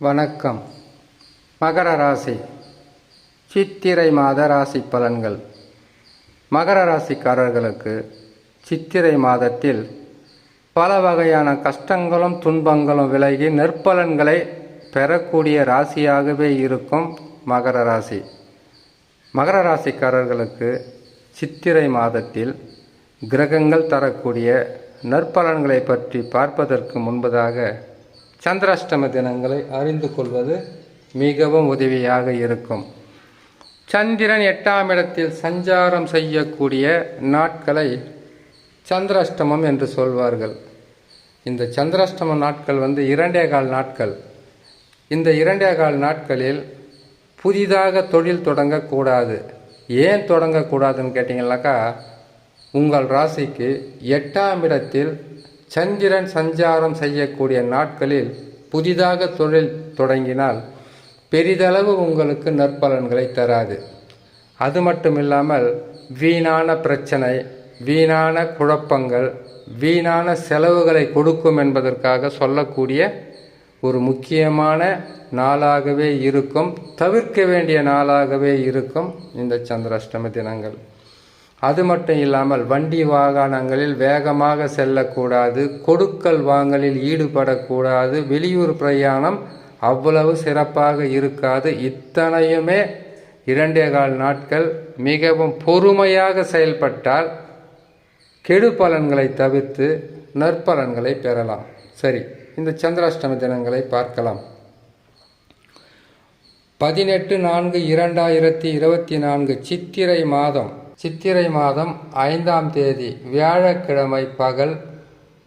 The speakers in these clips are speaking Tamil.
வணக்கம். மகர ராசி. சித்திரை மாத ராசி பலன்கள். மகர ராசிக்காரர்களுக்கு சித்திரை மாதத்தில் பல வகையான கஷ்டங்களும் துன்பங்களும் விலகி நற்பலன்களை பெறக்கூடிய ராசியாகவே இருக்கும் மகர ராசி. மகர ராசிக்காரர்களுக்கு சித்திரை மாதத்தில் கிரகங்கள் தரக்கூடிய நற்பலன்களை பற்றி பார்ப்பதற்கு முன்பதாக சந்திராஷ்டம தினங்களை அறிந்து கொள்வது மிகவும் உதவியாக இருக்கும். சந்திரன் எட்டாம் இடத்தில் சஞ்சாரம் செய்யக்கூடிய நாட்களை சந்திராஷ்டமம் என்று சொல்வார்கள். இந்த சந்திராஷ்டம நாட்கள் வந்து இரண்டே கால் நாட்கள். இந்த இரண்டே கால் நாட்களில் புதிதாக தொழில் தொடங்கக்கூடாது. ஏன் தொடங்கக்கூடாதுன்னு கேட்டிங்கனாக்கா உங்கள் ராசிக்கு எட்டாம் இடத்தில் சந்திரன் சஞ்சாரம் செய்யக்கூடிய நாட்களில் புதிதாக தொழில் தொடங்கினால் பெரிதளவு உங்களுக்கு நற்பலன்களை தராது. அது மட்டும் இல்லாமல் வீணான பிரச்சனை வீணான குழப்பங்கள் வீணான செலவுகளை கொடுக்கும் என்பதற்காக சொல்லக்கூடிய ஒரு முக்கியமான நாளாகவே இருக்கும் தவிர்க்க வேண்டிய நாளாகவே இருக்கும் இந்த சந்திராஷ்டம தினங்கள். அது மட்டும் இல்லாமல் வண்டி வாகனங்களில் வேகமாக செல்லக்கூடாது கொடுக்கல் வாங்கலில் ஈடுபடக்கூடாது வெளியூர் பிரயாணம் அவ்வளவு சிறப்பாக இருக்காது. இத்தனையுமே இரண்டே கால் நாட்கள் மிகவும் பொறுமையாக செயல்பட்டால் கெடு பலன்களை தவிர்த்து நற்பலன்களை பெறலாம். சரி இந்த சந்திராஷ்டம தினங்களை பார்க்கலாம். பதினெட்டு நான்கு இரண்டாயிரத்தி இருபத்தி நான்கு சித்திரை மாதம் சித்திரை மாதம் ஐந்தாம் தேதி வியாழக்கிழமை பகல்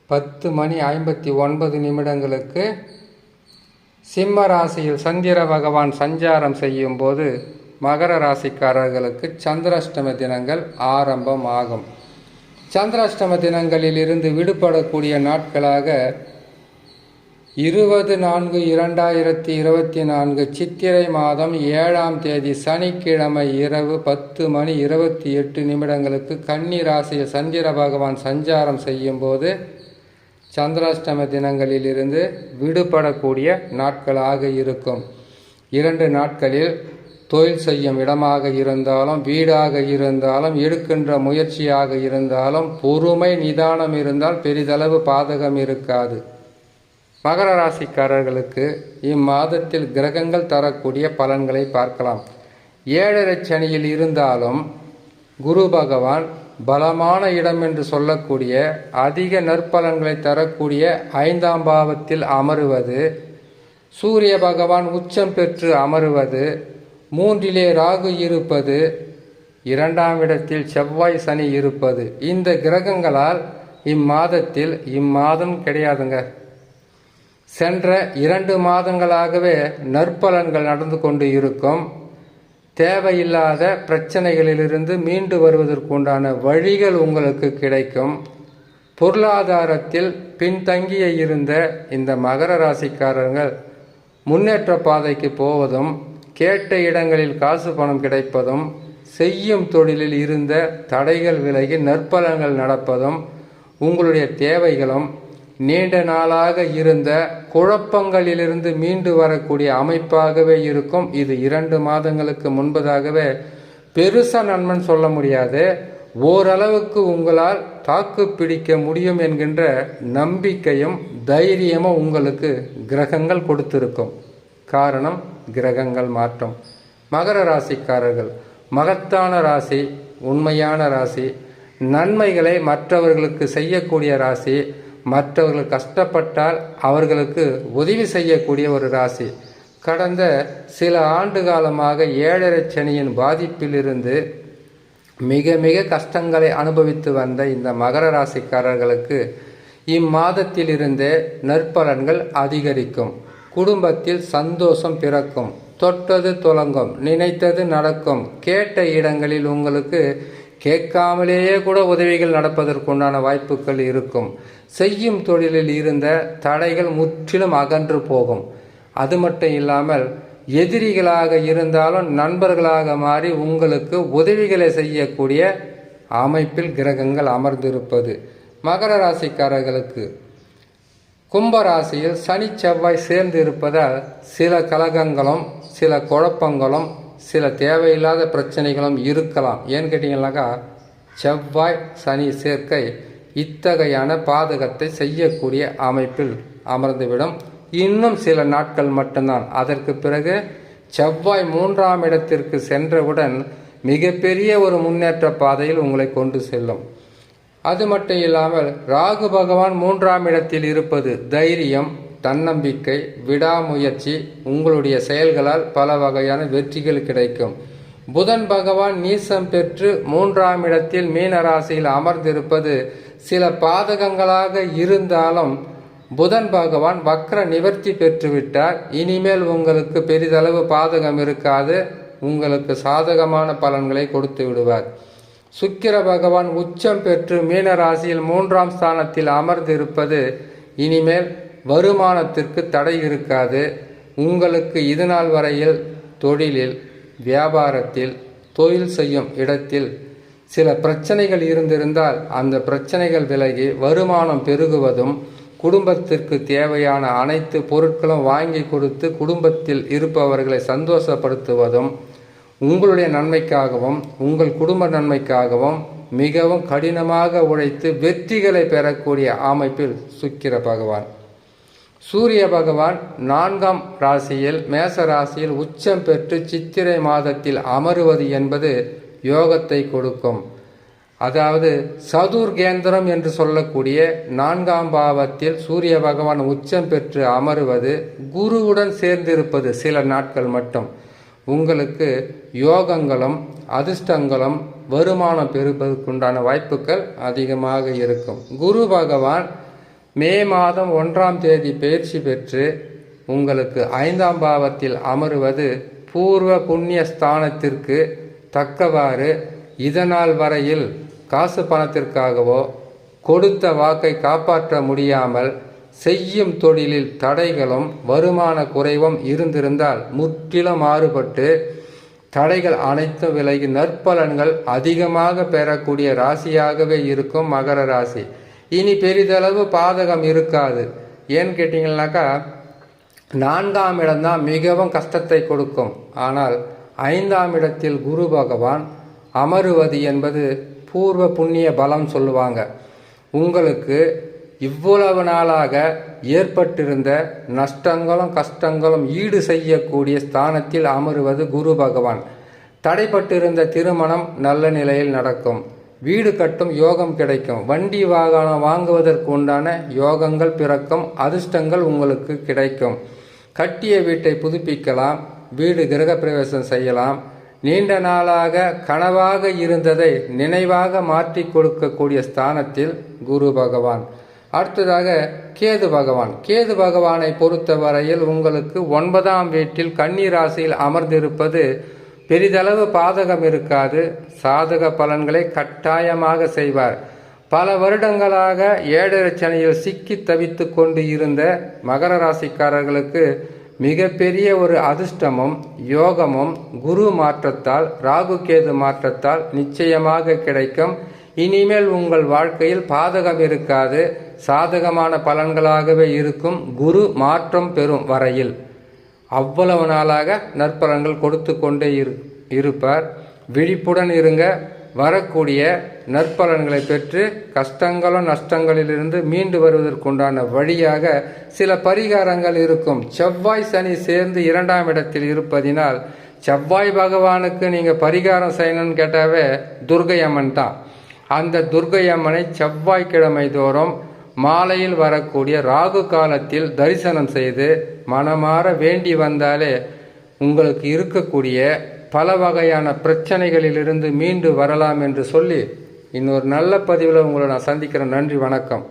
பத்து மணி ஐம்பத்தி ஒன்பது நிமிடங்களுக்கு சிம்ம ராசியில் சந்திர பகவான் சஞ்சாரம் செய்யும் போது மகர ராசிக்காரர்களுக்கு சந்திராஷ்டம தினங்கள் ஆரம்பம் ஆகும் சந்திராஷ்டம தினங்களில் இருந்து விடுபடக்கூடிய நாட்களாக இருபது நான்கு இரண்டாயிரத்தி இருபத்தி நான்கு சித்திரை மாதம் ஏழாம் தேதி சனிக்கிழமை இரவு பத்து மணி இருபத்தி எட்டு நிமிடங்களுக்கு கன்னி ராசியில் சந்திர பகவான் சஞ்சாரம் செய்யும் போது சந்திராஷ்டம தினங்களில் இருந்து விடுபடக்கூடிய நாட்களாக இருக்கும். இரண்டு நாட்களில் தொழில் செய்யும் இடமாக இருந்தாலும் வீடாக இருந்தாலும் எடுக்கின்ற முயற்சியாக இருந்தாலும் பொறுமை நிதானம் இருந்தால் பெரிதளவு பாதகம் இருக்காது. மகர ராசிக்காரர்களுக்கு இம்மாதத்தில் கிரகங்கள் தரக்கூடிய பலன்களை பார்க்கலாம். ஏழரை சனியில் இருந்தாலும் குரு பகவான் பலமான இடம் என்று சொல்லக்கூடிய அதிக நற்பலன்களை தரக்கூடிய ஐந்தாம் பாவத்தில் அமருவது சூரிய பகவான் உச்சம் பெற்று அமருவது மூன்றிலே ராகு இருப்பது இரண்டாம் இடத்தில் செவ்வாய் சனி இருப்பது. இந்த கிரகங்களால் இம்மாதத்தில் இம்மாதம் கிடையாதுங்க. சென்ற இரண்டு மாதங்களாகவே நற்பலன்கள் நடந்து கொண்டு இருக்கும். தேவையில்லாத பிரச்சனைகளிலிருந்து மீண்டு வருவதற்குண்டான வழிகள் உங்களுக்கு கிடைக்கும். பொருளாதாரத்தில் பின்தங்கிய இருந்த இந்த மகர ராசிக்காரர்கள் முன்னேற்ற பாதைக்கு போவதும் கேட்ட இடங்களில் காசு பணம் கிடைப்பதும் செய்யும் தொழிலில் இருந்த தடைகள் விலகி நற்பலன்கள் நடப்பதும் உங்களுடைய தேவைகளும் நீண்ட நாளாக இருந்த குழப்பங்களிலிருந்து மீண்டு வரக்கூடிய அமைப்பாகவே இருக்கும். இது இரண்டு மாதங்களுக்கு முன்பதாகவே பெருசா நன்மன் சொல்ல முடியாது. ஓரளவுக்கு உங்களால் தாக்கு பிடிக்க முடியும் என்கின்ற நம்பிக்கையும் தைரியமும் உங்களுக்கு கிரகங்கள் கொடுத்திருக்கும். காரணம் கிரகங்கள் மாற்றம். மகர ராசிக்காரர்கள். மகத்தான ராசி உண்மையான ராசி. நன்மைகளை மற்றவர்களுக்கு செய்யக்கூடிய ராசி. மற்றவர்கள் கஷ்டப்பட்டால் அவர்களுக்கு உதவி செய்யக்கூடிய ஒரு ராசி. கடந்த சில ஆண்டு காலமாக ஏழரை சனியின் பாதிப்பிலிருந்து மிக மிக கஷ்டங்களை அனுபவித்து வந்த இந்த மகர ராசிக்காரர்களுக்கு இம்மாதத்திலிருந்தே நற்பலன்கள் அதிகரிக்கும். குடும்பத்தில் சந்தோஷம் பிறக்கும். தொட்டது துலங்கும். நினைத்தது நடக்கும். கேட்ட இடங்களில் உங்களுக்கு கேட்காமலேயே கூட உதவிகள் நடப்பதற்குண்டான வாய்ப்புகள் இருக்கும். செய்யும் தொழிலில் இருந்த தடைகள் முற்றிலும் அகன்று போகும். அது மட்டும் இல்லாமல் எதிரிகளாக இருந்தாலும் நண்பர்களாக மாறி உங்களுக்கு உதவிகளை செய்யக்கூடிய அமைப்பில் கிரகங்கள் அமர்ந்திருப்பது மகர ராசிக்காரர்களுக்கு. கும்பராசியில் சனி செவ்வாய் சேர்ந்து இருப்பதால் சில கலகங்களும் சில குழப்பங்களும் சில தேவையில்லாத பிரச்சனைகளும் இருக்கலாம். ஏன்னு கேட்டிங்கன்னாக்கா செவ்வாய் சனி சேர்க்கை இத்தகையான பாதகத்தை செய்யக்கூடிய அமைப்பில் அமர்ந்துவிடும். இன்னும் சில நாட்கள் மட்டும்தான். அதற்கு பிறகு செவ்வாய் மூன்றாம் இடத்திற்கு சென்றவுடன் மிகப்பெரிய ஒரு முன்னேற்ற பாதையில் உங்களை கொண்டு செல்லும். அது மட்டும் இல்லாமல் ராகு பகவான் மூன்றாம் இடத்தில் இருப்பது தைரியம் தன்னம்பிக்கை விடாமுயற்சி உங்களுடைய செயல்களால் பல வகையான வெற்றிகள் கிடைக்கும். புதன் பகவான் நீசம் பெற்று மூன்றாம் இடத்தில் மீனராசியில் அமர்ந்திருப்பது சில பாதகங்களாக இருந்தாலும் புதன் பகவான் வக்ர நிவர்த்தி பெற்றுவிட்டார். இனிமேல் உங்களுக்கு பெரிதளவு பாதகம் இருக்காது. உங்களுக்கு சாதகமான பலன்களை கொடுத்து விடுவார். சுக்கிர பகவான் உச்சம் பெற்று மீனராசியில் மூன்றாம் ஸ்தானத்தில் அமர்ந்திருப்பது இனிமேல் வருமானத்திற்கு தடை இருக்காது. உங்களுக்கு இதுநாள் வரையில் தொழிலில் வியாபாரத்தில் தொழில் செய்யும் இடத்தில் சில பிரச்சனைகள் இருந்திருந்தால் அந்த பிரச்சனைகள் விலகி வருமானம் பெருகுவதும் குடும்பத்திற்கு தேவையான அனைத்து பொருட்களும் வாங்கி கொடுத்து குடும்பத்தில் இருப்பவர்களை சந்தோஷப்படுத்துவதும் உங்களுடைய நன்மைக்காகவும் உங்கள் குடும்ப நன்மைக்காகவும் மிகவும் கடினமாக உழைத்து வெற்றிகளை பெறக்கூடிய அமைப்பில் சுக்கிர பகவான். சூரிய பகவான் நான்காம் ராசியில் மேச ராசியில் உச்சம் பெற்று சித்திரை மாதத்தில் அமருவது என்பது யோகத்தை கொடுக்கும். அதாவது சதுர்கேந்திரம் என்று சொல்லக்கூடிய நான்காம் பாவத்தில் சூரிய பகவான் உச்சம் பெற்று அமருவது குருவுடன் சேர்ந்திருப்பது சில நாட்கள் மட்டும். உங்களுக்கு யோகங்களும் அதிர்ஷ்டங்களும் வருமானம் பெறுவதற்குண்டான வாய்ப்புகள் அதிகமாக இருக்கும். குரு பகவான் மே மாதம் ஒன்றாம் தேதி பயிற்சி பெற்று உங்களுக்கு ஐந்தாம் பாவத்தில் அமருவது பூர்வ புண்ணிய ஸ்தானத்திற்கு தக்கவாறு இதனால் வரையில் காசு பணத்திற்காகவோ கொடுத்த வாக்கை காப்பாற்ற முடியாமல் செய்யும் தொழிலில் தடைகளும் வருமான குறைவும் இருந்திருந்தால் முற்றிலும் மாறுபட்டு தடைகள் அனைத்தும் விலகி நற்பலன்கள் அதிகமாக பெறக்கூடிய ராசியாகவே இருக்கும் மகர ராசி. இனி பெரிதளவு பாதகம் இருக்காது. ஏன்னு கேட்டிங்கனாக்கா நான்காம் இடம்தான் மிகவும் கஷ்டத்தை கொடுக்கும். ஆனால் ஐந்தாம் இடத்தில் குரு பகவான் அமருவது என்பது பூர்வ புண்ணிய பலம் சொல்லுவாங்க. உங்களுக்கு இவ்வளவு நாளாக ஏற்பட்டிருந்த நஷ்டங்களும் கஷ்டங்களும் ஈடு செய்யக்கூடிய ஸ்தானத்தில் அமருவது குரு பகவான். தடைப்பட்டிருந்த திருமணம் நல்ல நிலையில் நடக்கும். வீடு கட்டும் யோகம் கிடைக்கும். வண்டி வாகனம் வாங்குவதற்கு உண்டான யோகங்கள் பிறக்கும் அதிர்ஷ்டங்கள் உங்களுக்கு கிடைக்கும். கட்டிய வீட்டை புதுப்பிக்கலாம் வீடு கிரகப்பிரவேசம் செய்யலாம். நீண்ட நாளாக கனவாக இருந்ததை நினைவாக மாற்றி கொடுக்கக்கூடிய ஸ்தானத்தில் குரு பகவான். அடுத்ததாக கேது பகவான். கேது பகவானை பொறுத்தவரையில் உங்களுக்கு ஒன்பதாம் வீட்டில் கன்னிராசியில் அமர்ந்திருப்பது பெரிதளவு பாதகம் இருக்காது. சாதக பலன்களை கட்டாயமாக செய்வார். பல வருடங்களாக ஏழரச்சனையில் சிக்கி தவித்து கொண்டு இருந்த மகர ராசிக்காரர்களுக்கு மிகப்பெரிய ஒரு அதிர்ஷ்டமும் யோகமும் குரு மாற்றத்தால் ராகு கேது மாற்றத்தால் நிச்சயமாக கிடைக்கும். இனிமேல் உங்கள் வாழ்க்கையில் பாதகம் இருக்காது. சாதகமான பலன்களாகவே இருக்கும் குரு மாற்றம் பெறும் வரையில். அவ்வளவு நாளாக நற்பலன்கள் கொடுத்து கொண்டே இரு இருப்பார். விழிப்புடன் இருங்க. வரக்கூடிய நற்பலன்களை பெற்று கஷ்டங்களும் நஷ்டங்களிலிருந்து மீண்டு வருவதற்குண்டான வழியாக சில பரிகாரங்கள் இருக்கும். செவ்வாய் சனி சேர்ந்து இரண்டாம் இடத்தில் இருப்பதினால் செவ்வாய் பகவானுக்கு நீங்கள் பரிகாரம் செய்யணும்னு கேட்டாவே துர்கை அம்மன் தான். அந்த துர்கை அம்மனை செவ்வாய்க்கிழமை தோறும் மாலையில் வரக்கூடிய ராகு காலத்தில் தரிசனம் செய்து மனமாற வேண்டி வந்தாலே உங்களுக்கு இருக்கக்கூடிய பல வகையான பிரச்சனைகளிலிருந்து மீண்டு வரலாம் என்று சொல்லி இன்னொரு நல்ல பதிவில் உங்களை நான் சந்திக்கிறேன். நன்றி வணக்கம்.